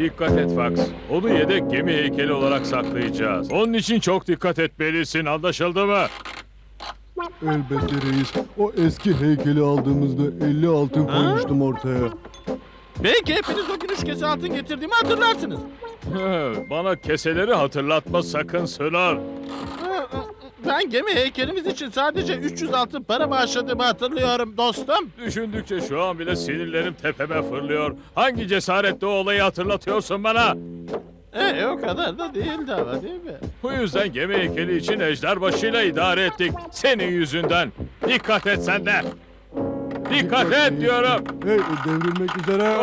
Dikkat et Fox. Onu yedek gemi heykeli olarak saklayacağız. Onun için çok dikkat etmelisin. Anlaşıldı mı? Elbette reis. O eski heykeli aldığımızda 50 altın koymuştum ortaya. Belki hepiniz o gün üç kese altın getirdiğimi hatırlarsınız. Bana keseleri hatırlatma sakın Sınar. Ben gemi heykelimiz için sadece 300 altın para bağışladığımı hatırlıyorum dostum. Düşündükçe şu an bile sinirlerim tepeme fırlıyor. Hangi cesaretle o olayı hatırlatıyorsun bana? E o kadar da değildi ama değil mi? Bu yüzden gemi heykeli için ejder başıyla idare ettik. Senin yüzünden. Dikkat et sen de. Dikkat et diyorum. Hey devrilmek üzere.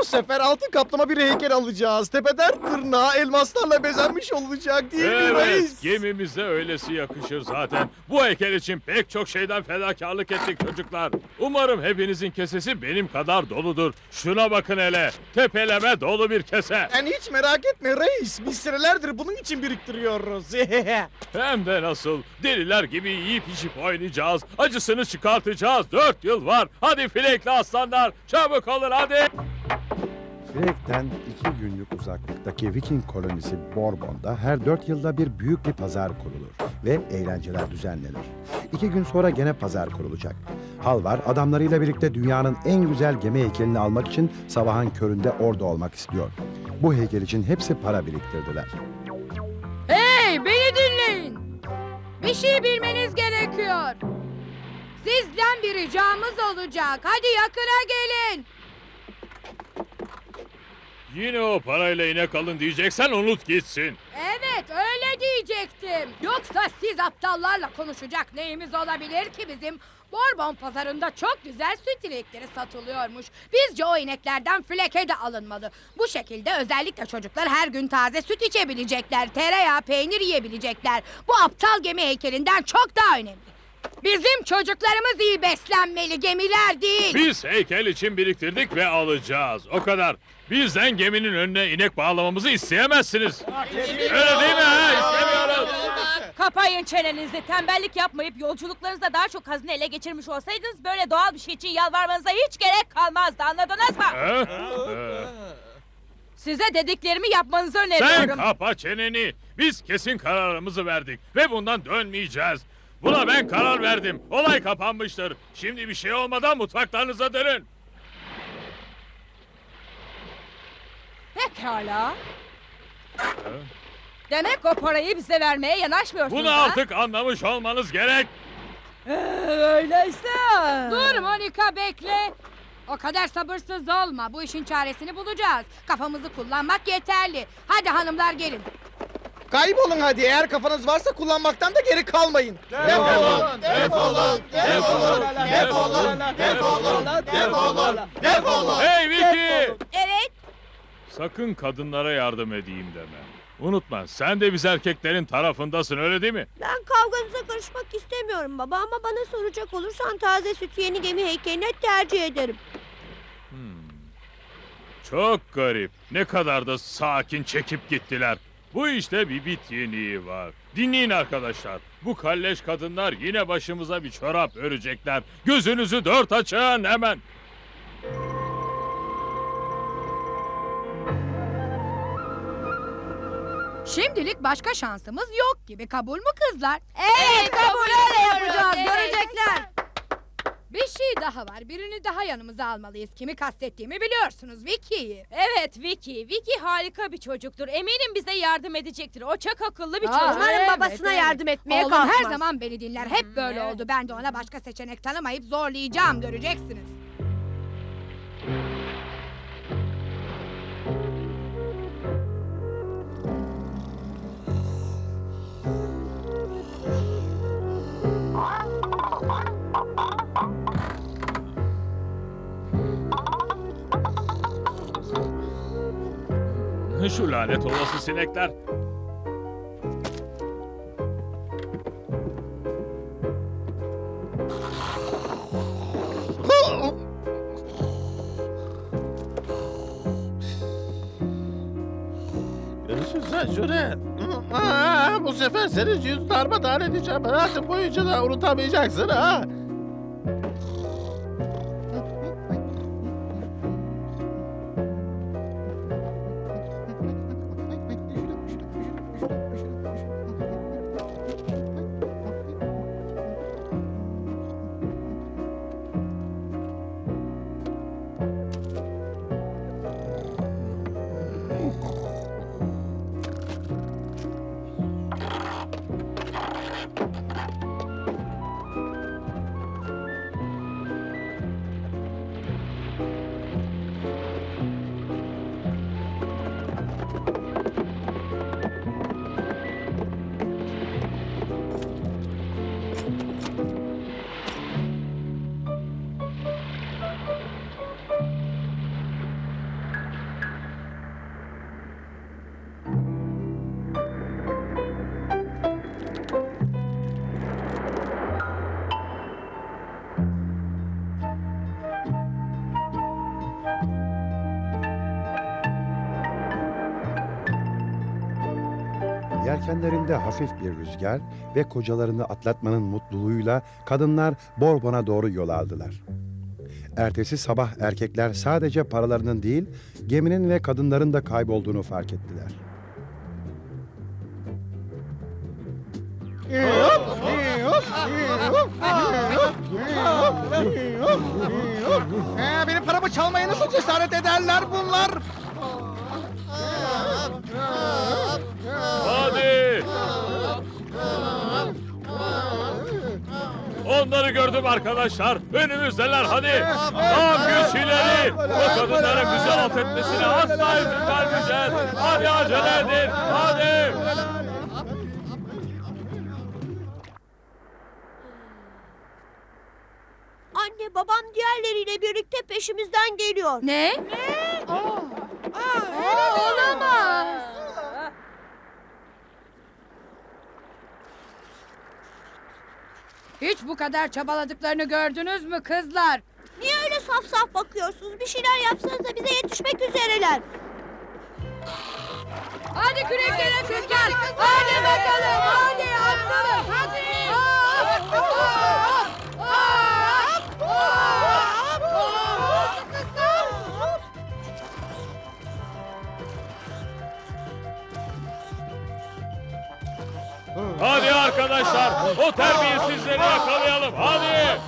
Bu sefer altın kaplama bir heykel alacağız. Tepeden tırnağa elmaslarla bezenmiş olacak değil mi Evet, reis? gemimize öylesi yakışır zaten. Bu heykel için pek çok şeyden fedakarlık ettik çocuklar. Umarım hepinizin kesesi benim kadar doludur. Şuna bakın hele. Tepeleme dolu bir kese. Sen hiç merak etme reis. Biz senelerdir bunun için biriktiriyoruz. Hem de nasıl. Deliler gibi yiyip içip oynayacağız. Acısını çıkartacağız. Dört yıl var. Hadi filekli aslanlar. Çabuk olun hadi. Frek'ten iki günlük uzaklıktaki Viking kolonisi Bourbon'da her dört yılda bir büyük bir pazar kurulur ve eğlenceler düzenlenir. İki gün sonra gene pazar kurulacak. Halvar adamlarıyla birlikte dünyanın en güzel gemi heykelini almak için sabahın köründe orada olmak istiyor. Bu heykel için hepsi para biriktirdiler. Hey beni dinleyin. Bir şey bilmeniz gerekiyor. Sizden bir ricamız olacak. Hadi yakına gelin. Yine o parayla inek alın diyeceksen unut gitsin. Evet öyle diyecektim. Yoksa siz aptallarla konuşacak neyimiz olabilir ki bizim? Bourbon pazarında çok güzel süt inekleri satılıyormuş. Bizce o ineklerden fleke de alınmalı. Bu şekilde özellikle çocuklar her gün taze süt içebilecekler. Tereyağı, peynir yiyebilecekler. Bu aptal gemi heykelinden çok daha önemli. Bizim çocuklarımız iyi beslenmeli gemiler değil. Biz heykel için biriktirdik ve alacağız. O kadar. Bizden geminin önüne inek bağlamamızı isteyemezsiniz. Öyle değil mi? Ha? İstemiyoruz. Kapayın çenenizi. Tembellik yapmayıp yolculuklarınızda daha çok hazine ele geçirmiş olsaydınız böyle doğal bir şey için yalvarmanıza hiç gerek kalmazdı. Anladınız mı? Ha? Ha. Size dediklerimi yapmanızı Sen öneriyorum. kapa çeneni. Biz kesin kararımızı verdik ve bundan dönmeyeceğiz. Buna ben karar verdim. Olay kapanmıştır. Şimdi bir şey olmadan mutfaklarınıza dönün. Pekala. Demek o parayı bize vermeye yanaşmıyorsunuz Bunu ha? artık anlamış olmanız gerek. Ee, öyleyse. Dur Monika bekle. O kadar sabırsız olma. Bu işin çaresini bulacağız. Kafamızı kullanmak yeterli. Hadi hanımlar gelin. Kaybolun hadi. Eğer kafanız varsa kullanmaktan da geri kalmayın. Defolun! Defolun! Defolun! Defolun! Defolun! Defolun! Defolun! Hey Vicky! Evet. Sakın kadınlara yardım edeyim deme. Unutma sen de biz erkeklerin tarafındasın öyle değil mi? Ben kavganıza karışmak istemiyorum baba ama bana soracak olursan taze süt yeni gemi heykeline tercih ederim. Çok garip. Ne kadar da sakin çekip gittiler. Bu işte bir bit yeniği var. Dinleyin arkadaşlar. Bu kalleş kadınlar yine başımıza bir çorap örecekler. Gözünüzü dört açın hemen. Şimdilik başka şansımız yok gibi. Kabul mü kızlar? Evet, kabul öyle ediyoruz, yapacağız. evet. Görecekler. Bir şey daha var. Birini daha yanımıza almalıyız. Kimi kastettiğimi biliyorsunuz. Vicky'yi. Evet Vicky. Vicky harika bir çocuktur. Eminim bize yardım edecektir. O çok akıllı bir Aa, çocuk. Umarım evet, babasına evet. yardım etmeye Oğlum her kalkmaz. zaman beni dinler. Hep böyle evet. oldu. Ben de ona başka seçenek tanımayıp zorlayacağım. Göreceksiniz. Lanet olası sinekler. Görüşürüz Şure. Aa, bu sefer seni yüz darmadağın edeceğim. Hayatım boyunca da unutamayacaksın ha. Yelkenlerinde hafif bir rüzgar ve kocalarını atlatmanın mutluluğuyla kadınlar Borbon'a doğru yol aldılar. Ertesi sabah erkekler sadece paralarının değil, geminin ve kadınların da kaybolduğunu fark ettiler. Ee, benim paramı çalmaya nasıl cesaret ederler bunlar? Onları gördüm arkadaşlar. Önümüzdeler hadi. Daha güçlüleri. Bu kadınların bizi alt etmesine asla izin vermeyeceğiz. Hadi acele edin. Hadi. Anne babam diğerleriyle birlikte peşimizden geliyor. Ne? Ne? olamaz. Hiç bu kadar çabaladıklarını gördünüz mü kızlar? Niye öyle saf saf bakıyorsunuz? Bir şeyler yapsanız da bize yetişmek üzereler. Hadi küreklere kızlar. Hadi bakalım. Hadi atsalım. Hadi. Hop, hop, hop. Hadi arkadaşlar. O terbiyesizleri yakalayalım. Hadi.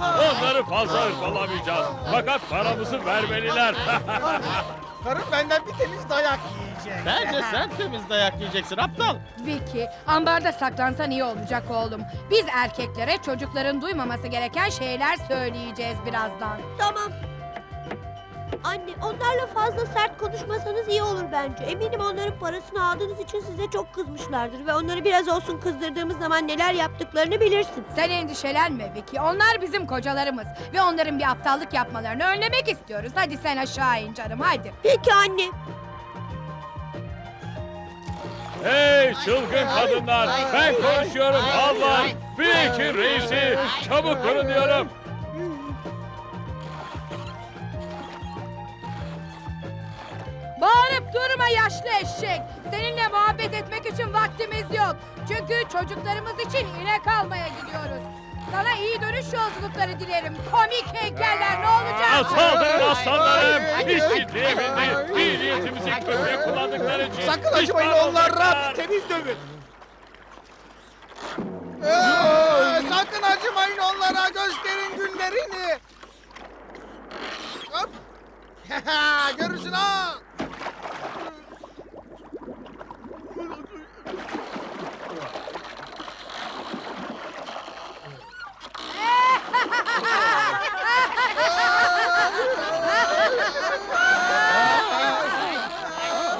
Onları fazla hırpalamayacağız. Fakat paramızı vermeliler. Karım benden bir temiz dayak yiyecek. Bence sen temiz dayak yiyeceksin aptal. Vicky, ambarda saklansan iyi olacak oğlum. Biz erkeklere çocukların duymaması gereken şeyler söyleyeceğiz birazdan. Tamam. Anne onlarla fazla sert konuşmasanız iyi olur bence. Eminim onların parasını aldığınız için size çok kızmışlardır. Ve onları biraz olsun kızdırdığımız zaman neler yaptıklarını bilirsin. Sen endişelenme Vicky. Onlar bizim kocalarımız. Ve onların bir aptallık yapmalarını önlemek istiyoruz. Hadi sen aşağı in canım hadi. Peki anne. hey çılgın kadınlar. Ben konuşuyorum. Allah. Fikir reisi. Çabuk durun diyorum. Bağırıp durma yaşlı eşek. Seninle muhabbet etmek için vaktimiz yok. Çünkü çocuklarımız için inek almaya gidiyoruz. Sana iyi dönüş yolculukları dilerim. Komik heykeller ne olacak? Saldırın aslanlarım. Hiç ciddiye bindi. İyi niyetimizi kötüye kullandıkları için. Sakın acımayın onlara. Temiz dövün. Ee, sakın acımayın onlara. Gösterin günlerini. Hop. Görürsün ha.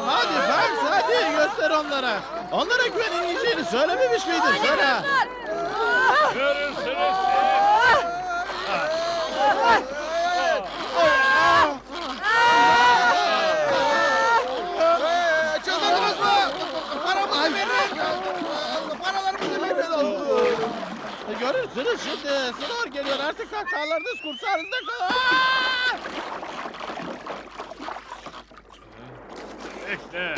Hadi Fans hadi göster onlara. Onlara güvenilmeyeceğini söylememiş miydin? Söyle. Görürsünüz. Ee, çıldırdınız mı? Paramızı verin. Paralarımızı verin. Görürsünüz şimdi. Snor geliyor artık hatalarınız kursağınızda kal. Bekle.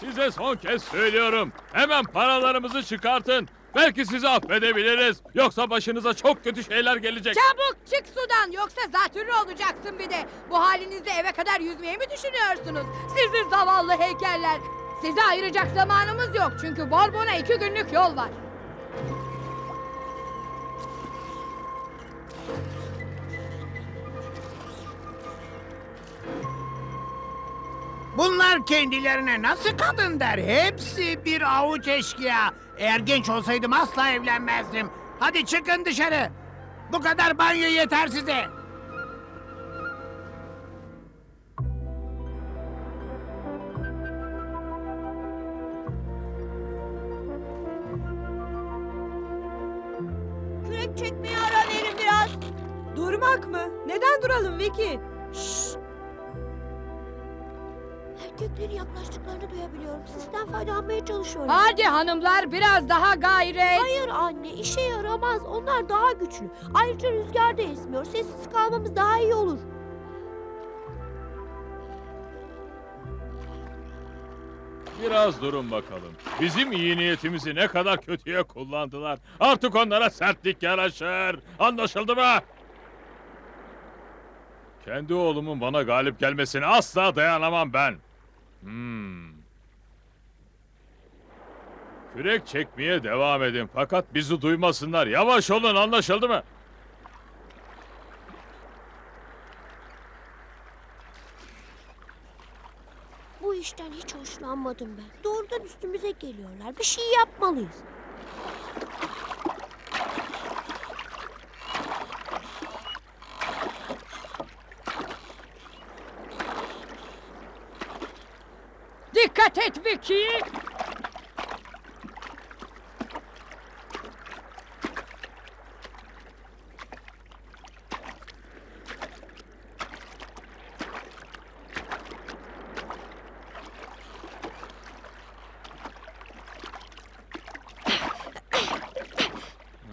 Size son kez söylüyorum. Hemen paralarımızı çıkartın. Belki sizi affedebiliriz. Yoksa başınıza çok kötü şeyler gelecek. Çabuk çık sudan yoksa zatürre olacaksın bir de. Bu halinizde eve kadar yüzmeyi mi düşünüyorsunuz? Sizi zavallı heykeller. Size ayıracak zamanımız yok çünkü Borbon'a iki günlük yol var. Bunlar kendilerine nasıl kadın der? Hepsi bir avuç eşkıya. Eğer genç olsaydım asla evlenmezdim. Hadi çıkın dışarı. Bu kadar banyo yeter size. Kürek çekmeye ara verin biraz. Durmak mı? Neden duralım Vicky? Erkeklerin yaklaştıklarını duyabiliyorum. Sizden faydalanmaya çalışıyorlar. Hadi hanımlar biraz daha gayret. Hayır anne işe yaramaz. Onlar daha güçlü. Ayrıca rüzgar da esmiyor. Sessiz kalmamız daha iyi olur. Biraz durun bakalım. Bizim iyi niyetimizi ne kadar kötüye kullandılar. Artık onlara sertlik yaraşır. Anlaşıldı mı? Kendi oğlumun bana galip gelmesine asla dayanamam ben. Hmm. Kürek çekmeye devam edin fakat bizi duymasınlar. Yavaş olun anlaşıldı mı? Bu işten hiç hoşlanmadım ben. Doğrudan üstümüze geliyorlar. Bir şey yapmalıyız. Vicky.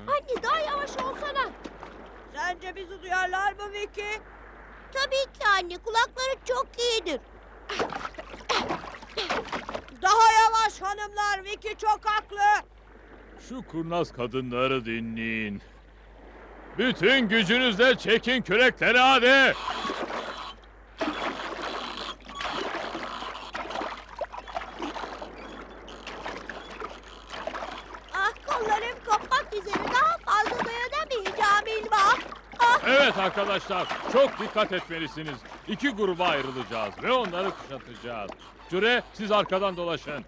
Anne daha yavaş olsana. Sence bizi duyarlar mı Vicky? Tabii ki anne. Kulakları çok iyidir. Daha yavaş hanımlar. Vicky çok haklı. Şu kurnaz kadınları dinleyin. Bütün gücünüzle çekin kürekleri hadi. Ah kollarım kopmak üzere. Daha fazla dayanamayacağım İlma. Ah, Evet arkadaşlar çok dikkat etmelisiniz. İki gruba ayrılacağız ve onları kuşatacağız. Süre siz arkadan dolaşın.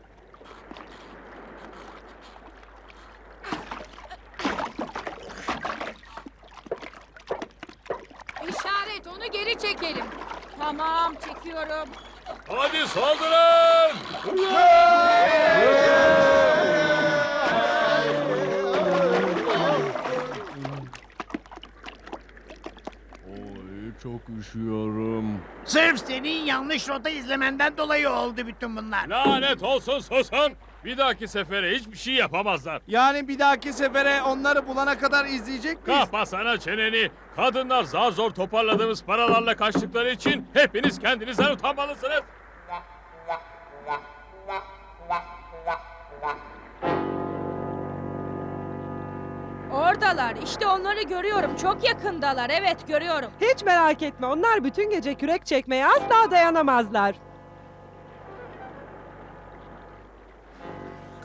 İşaret onu geri çekelim. Tamam çekiyorum. Hadi saldırın! Oy çok üşüyorum. Sırf senin yanlış rota izlemenden dolayı oldu bütün bunlar. Lanet olsun susun! Bir dahaki sefere hiçbir şey yapamazlar. Yani bir dahaki sefere onları bulana kadar izleyecek miyiz? Kapa sana çeneni. Kadınlar zar zor toparladığımız paralarla kaçtıkları için hepiniz kendinizden utanmalısınız. Oradalar. İşte onları görüyorum. Çok yakındalar. Evet görüyorum. Hiç merak etme onlar bütün gece kürek çekmeye asla dayanamazlar.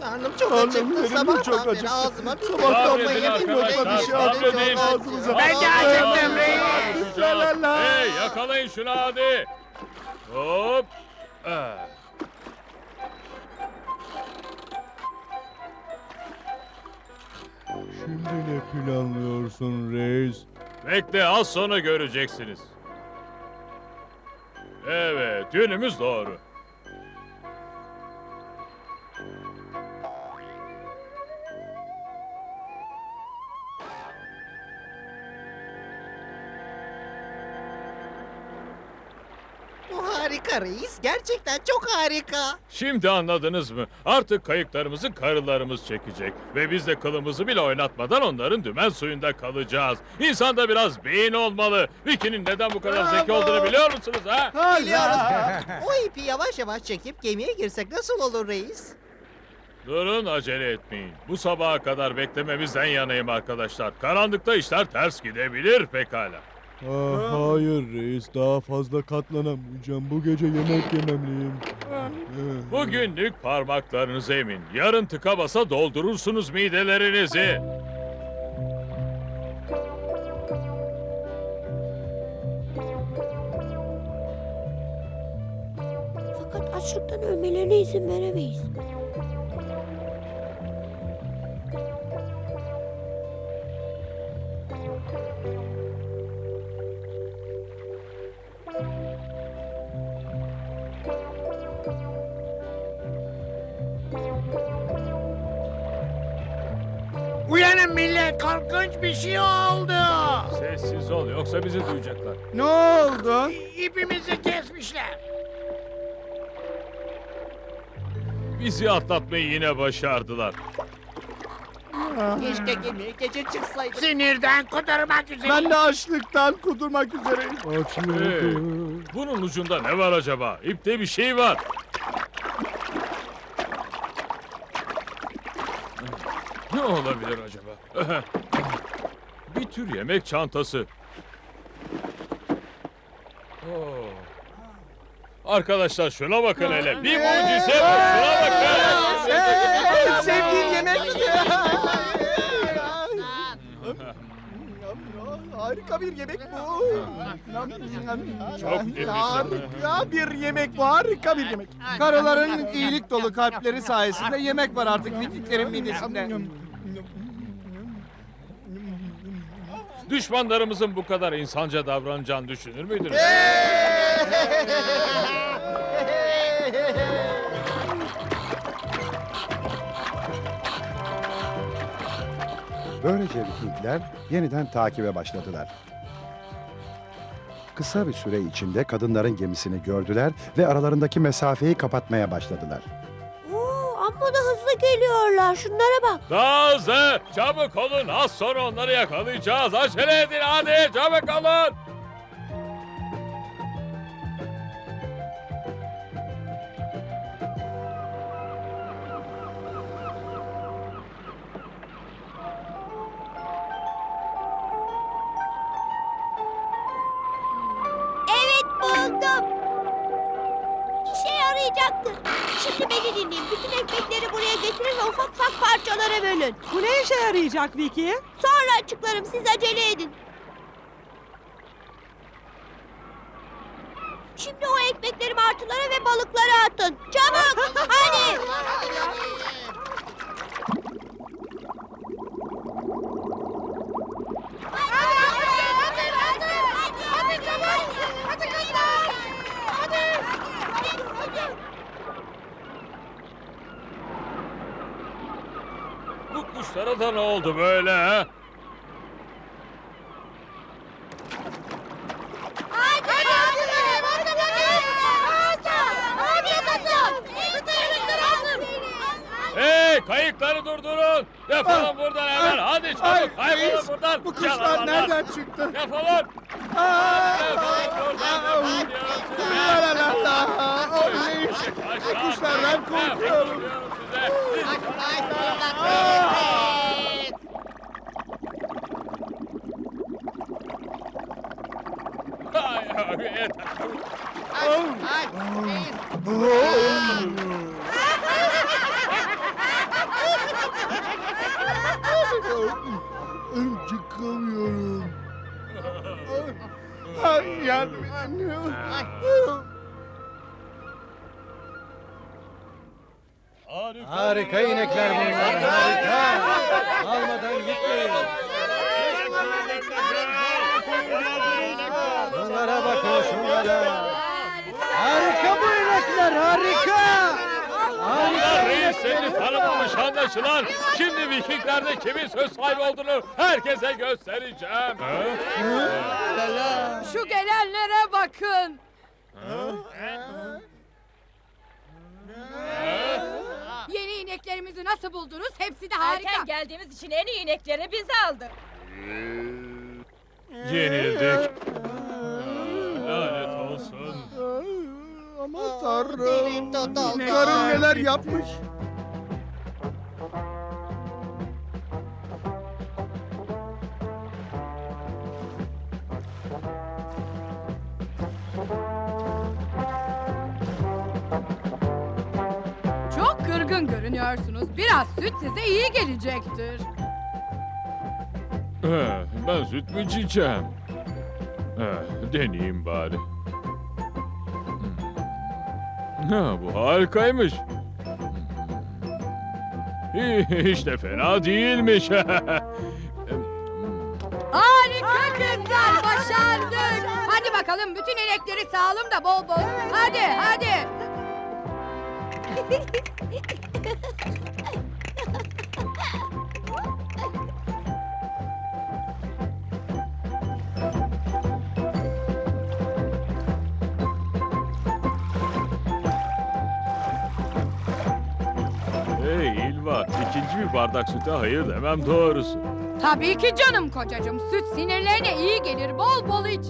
Karnım çok acıktı. Sabahtan çok beri acıktı. ağzıma bir lokma yedim. Bir şey aldım, ağzımıza. Ben de acıktım reis. La la la. Hey yakalayın şunu hadi. Hop. Ah. Şimdi ne planlıyorsun reis? Bekle az sonra göreceksiniz. Evet yönümüz doğru. Harika reis. Gerçekten çok harika. Şimdi anladınız mı? Artık kayıklarımızı karılarımız çekecek. Ve biz de kılımızı bile oynatmadan onların dümen suyunda kalacağız. İnsanda biraz beyin olmalı. Vicky'nin neden bu kadar zeki olduğunu biliyor musunuz ha? Biliyoruz. o ipi yavaş yavaş çekip gemiye girsek nasıl olur reis? Durun acele etmeyin. Bu sabaha kadar beklememizden yanayım arkadaşlar. Karanlıkta işler ters gidebilir pekala. Ah, hayır reis daha fazla katlanamayacağım. Bu gece yemek yemeliyim. Bugünlük parmaklarınızı emin. Yarın tıka basa doldurursunuz midelerinizi. Fakat açlıktan ölmelerine izin veremeyiz. Sessiz ol yoksa bizi duyacaklar. Ne oldu? İpimizi kesmişler. Bizi atlatmayı yine başardılar. Keşke gemiye gece çıksaydık. Sinirden kudurmak üzere. Ben de açlıktan kudurmak üzereyim. Hey, bunun ucunda ne var acaba? İpte bir şey var. Ne olabilir acaba? bir tür yemek çantası. Arkadaşlar şuna bakın hele. Bir mucize bu. Şuna bakın. En sevdiğim yemek. Harika bir yemek bu. Çok nefis. Harika bir yemek bu. Harika bir yemek. Karıların iyilik dolu kalpleri sayesinde yemek var artık Vikinglerin midesinde. Düşmanlarımızın bu kadar insanca davranacağını düşünür müydünüz? Böylece Vikingler yeniden takibe başladılar. Kısa bir süre içinde kadınların gemisini gördüler ve aralarındaki mesafeyi kapatmaya başladılar. Oo, amma da hızlı geliyorlar. Şunlara bak. Daha hızlı! Çabuk olun! Az sonra onları yakalayacağız. Acele edin hadi! Çabuk olun! Ve ufak ufak parçalara bölün. Bu ne işe yarayacak Vicky? Sonra açıklarım. Siz acele edin. Şimdi o ekmekleri martılara ve balıklara atın. Çabuk. Hadi. Bu kuşlara da ne oldu böyle ha? Hey kayıkları durdurun! Defolun buradan hemen! Hadi çabuk! Kaybolun buradan! Bu kuşlar nereden çıktı? Defolun! La la la la. Oley. Aşağı- kuşlardan korkuyorum. Defolun diyorum size! Ay, ay, yeter. Çıkamıyorum. Ay, yardım edin. Harika inekler bunlar, harika. Almadan gitmeyin. Şunlara bakın şunlara. Harika bu inekler harika. Allah reis seni tanımamış anlaşılan. Şimdi Vikinglerde kimin söz sahibi olduğunu herkese göstereceğim. Şu gelenlere bakın. Yeni nasıl buldunuz? Hepsi de harika. Erken geldiğimiz için en iyi inekleri biz aldık. Yenildik. Lanet olsun. Aman tanrım. Karım neler yapmış? Görünüyorsunuz. Biraz süt size iyi gelecektir. Eh, Ben süt mü içeceğim? Eh, Deneyeyim bari. Hmm. Ha, bu harikaymış. Hmm. Hiç de fena değilmiş. Harika kızlar başardık. Hadi bakalım bütün inekleri sağalım da bol bol. Hadi hadi. Hey İlva, ikinci bir bardak süte hayır demem doğrusu. Tabii ki canım kocacığım. Süt sinirlerine iyi gelir. Bol bol iç.